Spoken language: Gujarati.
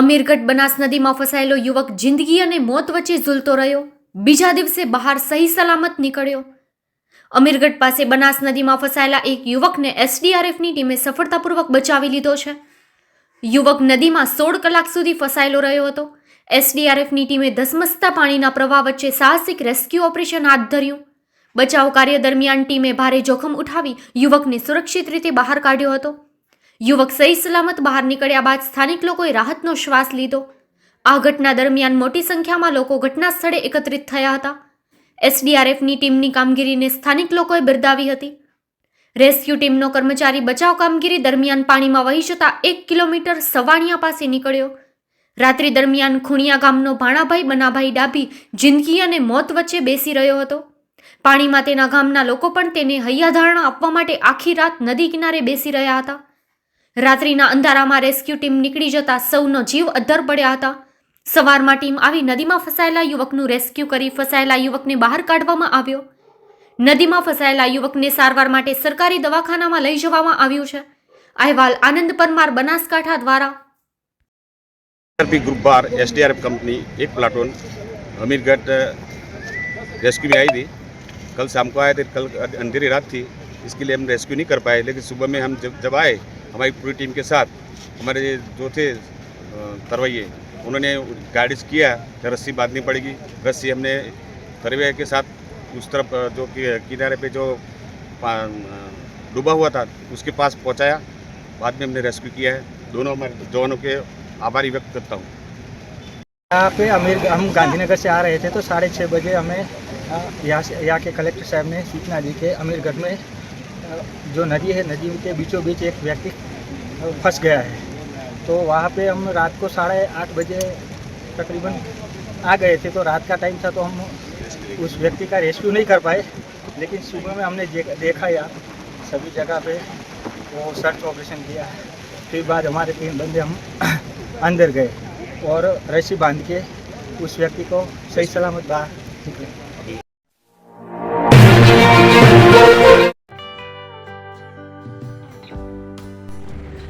અમીરગઢ બનાસ નદીમાં ફસાયેલો યુવક જિંદગી અને મોત વચ્ચે ઝૂલતો રહ્યો. બીજા દિવસે બહાર સહી સલામત નીકળ્યો. અમીરગઢ પાસે બનાસ નદીમાં ફસાયેલા એક યુવકને એસડીઆરએફની ટીમે સફળતાપૂર્વક બચાવી લીધો છે. યુવક નદીમાં સોળ કલાક સુધી ફસાયેલો રહ્યો હતો. એસડીઆરએફની ટીમે ધસમસતા પાણીના પ્રવાહ વચ્ચે સાહસિક રેસ્ક્યુ ઓપરેશન હાથ ધર્યું. બચાવ કાર્ય દરમિયાન ટીમે ભારે જોખમ ઉઠાવી યુવકને સુરક્ષિત રીતે બહાર કાઢ્યો હતો. યુવક સહી સલામત બહાર નીકળ્યા બાદ સ્થાનિક લોકોએ રાહતનો શ્વાસ લીધો. આ ઘટના દરમિયાન મોટી સંખ્યામાં લોકો ઘટના સ્થળે એકત્રિત થયા હતા. એસડીઆરએફની ટીમની કામગીરીને સ્થાનિક લોકોએ બિરદાવી હતી. રેસ્ક્યુ ટીમનો કર્મચારી બચાવ કામગીરી દરમિયાન પાણીમાં વહી જતા એક કિલોમીટર સવાણિયા પાસે નીકળ્યો. રાત્રિ દરમિયાન ખૂણિયા ગામનો ભાણાભાઈ બનાભાઈ ડાભી જિંદગી અને મોત વચ્ચે બેસી રહ્યો હતો. પાણીમાં તેના ગામના લોકો પણ તેને હૈયાધારણા આપવા માટે આખી રાત નદી કિનારે બેસી રહ્યા હતા. રાત્રિના અંધારામાં રેસ્ક્યુ ટીમ નીકળી જતા સૌનો જીવ અદ્ધર પડ્યા હતા સવારમાં ટીમ આવી નદીમાં ફસાયેલા યુવકનું રેસ્ક્યુ કરી ફસાયેલા યુવકને બહાર કાઢવામાં આવ્યો નદીમાં ફસાયેલા યુવકને સારવાર માટે સરકારી દવાખાનામાં લઈ જવામાં આવ્યું છે અહેવાલ આનંદ પરમાર બનાસકાંઠા દ્વારા आरपी ग्रुप बार एसडीआरएफ कंपनी एक प्लाटून अमीरगढ़ रेस्क्यू में आई थी कल शाम को आए थे कल अंधेरी रात थी इसके लिए हम रेस्क्यू नहीं कर पाए लेकिन सुबह में हम जब जब आए हमारी पूरी टीम के साथ, हमारे जो थे तरवैये, उन्होंने गाइड किया रस्सी बांधनी पड़ेगी। रस्सी हमने तरवैया के साथ उस तरफ़ जो कि- किनारे पे जो डूबा हुआ था, उसके पास पहुँचाया। बाद में हमने रेस्क्यू किया है। दोनों हमारे जवानों के आभारी व्यक्त करता हूँ। यहाँ पे अमीर, हम गांधीनगर से आ रहे थे तो साढ़े छः बजे हमें यहाँ से, यहाँ के कलेक्टर साहब ने सूचना दी कि अमीरगढ़ में जो नदी है नदी के बीचों बीच एक व्यक्ति फंस गया है। तो वहाँ पे हम रात को साढ़े आठ बजे तकरीबन आ गए थे। तो रात का टाइम था तो हम उस व्यक्ति का रेस्क्यू नहीं कर पाए। लेकिन सुबह में हमने देखा यहाँ सभी जगह पे वो सर्च ऑपरेशन किया। फिर बाद हमारे तीन बंदे हम अंदर गए और रस्सी बाँध के उस व्यक्ति को सही सलामत बाहर निकले।